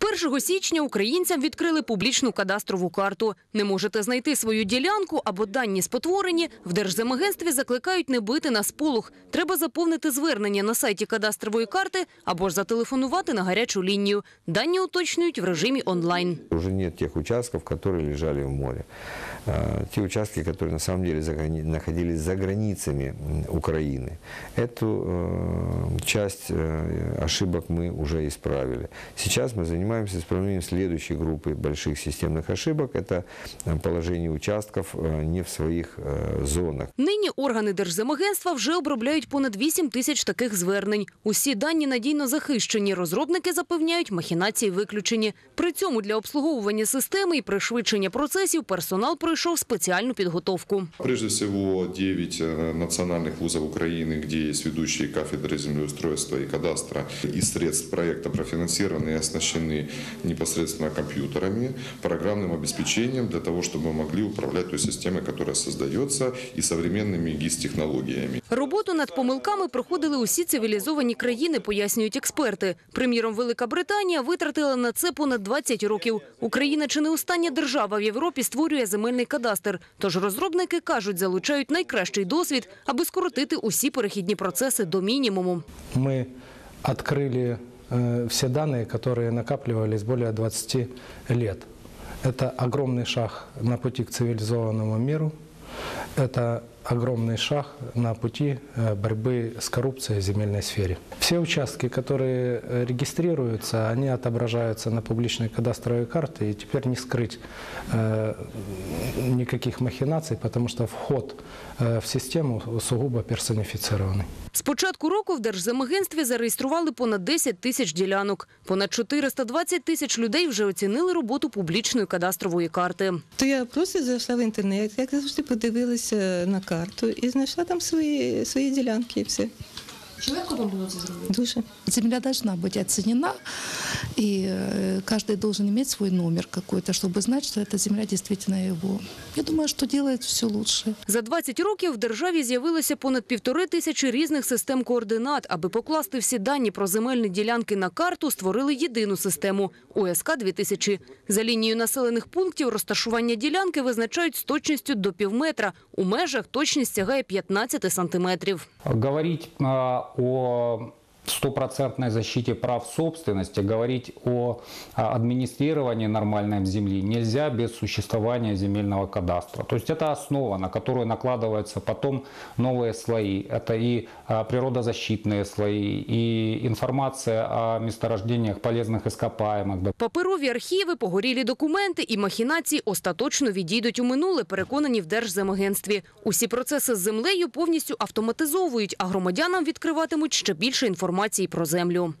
З 1 січня українцям відкрили публічну кадастрову карту. Не можете знайти свою ділянку або дані спотворені. В Держземагентстві закликають не бити на сполох. Треба заповнити звернення на сайті кадастрової карти або ж зателефонувати на гарячу лінію. Дані уточнюють в режимі онлайн. Уже немає тих участків, які лежали в море А, Те участки, которые на самом деле за грани- находились за границами м, Украины. Эту э, часть э, ошибок мы уже исправили. Сейчас мы занимаемся исправлением следующей группы больших системных ошибок. Это э, положение участков э, не в своих э, зонах. Нині органи Держземагентства вже обробляють понад 8 тисяч таких звернень. Усі дані надійно захищені. Розробники запевняють, махінації виключені. При цьому для обслуговування системи і пришвидшення процесів персонал пройшов спеціальну підготовку. Прежде всего, 9 э, национальных вузов Украины, где есть ведущие кафедры землеустройства и кадастра, из средств проекта профинансированы и оснащены непосредственно компьютерами, программным обеспечением для того, чтобы мы могли управлять той системой, которая создается, и современными ГИС-технологиями. Роботу над помилками проходили усі цивілізовані країни, пояснюють експерти. Приміром, Велика Британія витратила на це понад 20 років. Україна чи не остання держава в Європі створює земельний кадастр. Тож розробники кажуть, залучають найкращий досвід, аби скоротити усі перехідні процеси до мінімуму. мы открыли э, все данные, которые накапливались более 20 лет. Это огромный шаг на пути к цивилизованному миру. Это огромный шаг на пути э, борьбы с коррупцией в земельной сфере. Все участки, которые э, регистрируются, они отображаются на публичной кадастровой карте, и теперь не скрыть э, никаких махинаций, потому что вход э, в систему сугубо персонифицированный. З початку року в Держземагентстві зареєстрували понад 10 тисяч ділянок. Понад 420 тисяч людей вже оцінили роботу публічної кадастрової карти. То я просто зайшла в інтернет, як завжди подивилася на карту і знайшла там свої, свої ділянки і все. Швидко вам було це зробити? Дуже. Земля должна быть оценена, и э, каждый должен иметь свой номер какой-то, чтобы знать, что эта земля действительно его. Я думаю, что делает все лучше. За 20 років в державі з'явилося понад півтори тисячі різних систем координат. Аби покласти всі дані про земельні ділянки на карту, створили єдину систему – ОСК-2000. За лінією населених пунктів розташування ділянки визначають з точністю до півметра. У межах точність сягає 15 сантиметрів. Говорить а, о стопроцентной защите прав собственности, говорить о а, администрировании нормальной земли нельзя без существования земельного кадастра. То есть это основа, на которую накладываются потом новые слои. Это и а, природозащитные слои, и информация о месторождениях полезных ископаемых, Паперові архіви, погорілі документи і махінації остаточно відійдуть у минуле, переконані в Держземагентстві. Усі процеси з землею повністю автоматизовують, а громадянам відкриватимуть ще більше інформації про землю.